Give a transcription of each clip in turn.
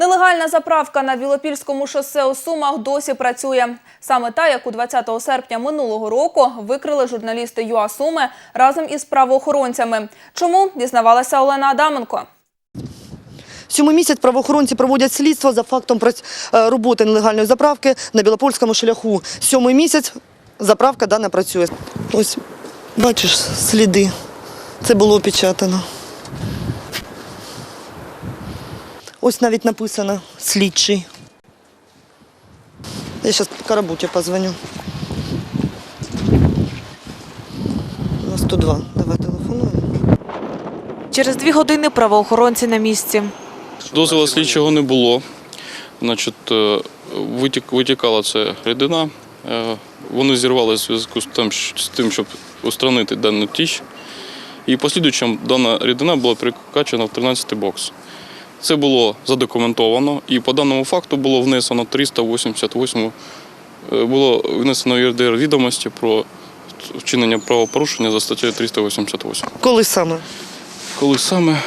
Нелегальна заправка на Білопільському шосе у Сумах досі працює. Саме та, яку 20 серпня минулого року викрили журналісти ЮА Суми разом із правоохоронцями. Чому дізнавалася Олена Адаменко? Сьомий місяць правоохоронці проводять слідство за фактом е, роботи нелегальної заправки на Білопольському шляху. Сьомий місяць заправка дана працює. Ось бачиш сліди. Це було опечатано. Ось навіть написано слідчий. Я зараз Карабуті позвоню. На 102. Давай телефонуємо. Через дві години правоохоронці на місці. Дозволу слідчого не було. Значить, е, витікала ця рідина. Е, Вони зірвали в зв'язку з тим, щоб устранити дану тіч. І послідуючим дана рідина була прикачана в 13 бокс. Це було задокументовано, і по даному факту було внесено 388, е, було внесено ЄРДР відомості про вчинення правопорушення за статтею 388. Коли саме? Коли саме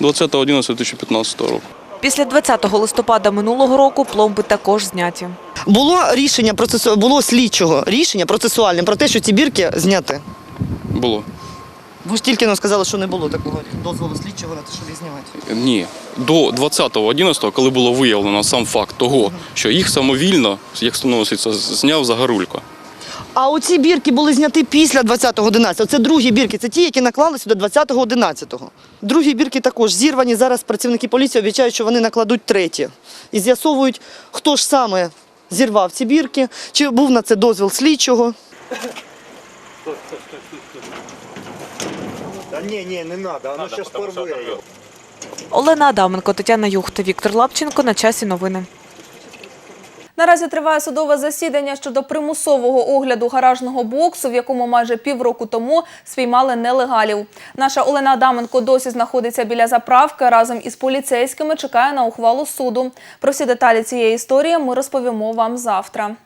20.11.2015 року. Після 20 листопада минулого року пломби також зняті. Було рішення процесу, було слідчого рішення процесуальне про те, що ці бірки зняти. Було. Ви ж тільки нам сказали, що не було такого дозволу слідчого на те, щоб їх знімати. Ні. До 20.11, коли було виявлено сам факт того, що їх самовільно, як становиться, зняв Загарулько. А оці бірки були зняті після 20.11. Це другі бірки, це ті, які наклали сюди 20.11. Другі бірки також зірвані. Зараз працівники поліції обіцяють, що вони накладуть треті. І з'ясовують, хто ж саме зірвав ці бірки, чи був на це дозвіл слідчого. Да не, не, не надо, оно сейчас порве ее. Олена Адаменко, Тетяна Юхта, Віктор Лапченко. На часі новини. Наразі триває судове засідання щодо примусового огляду гаражного боксу, в якому майже півроку тому спіймали нелегалів. Наша Олена Адаменко досі знаходиться біля заправки разом із поліцейськими. Чекає на ухвалу суду. Про всі деталі цієї історії ми розповімо вам завтра.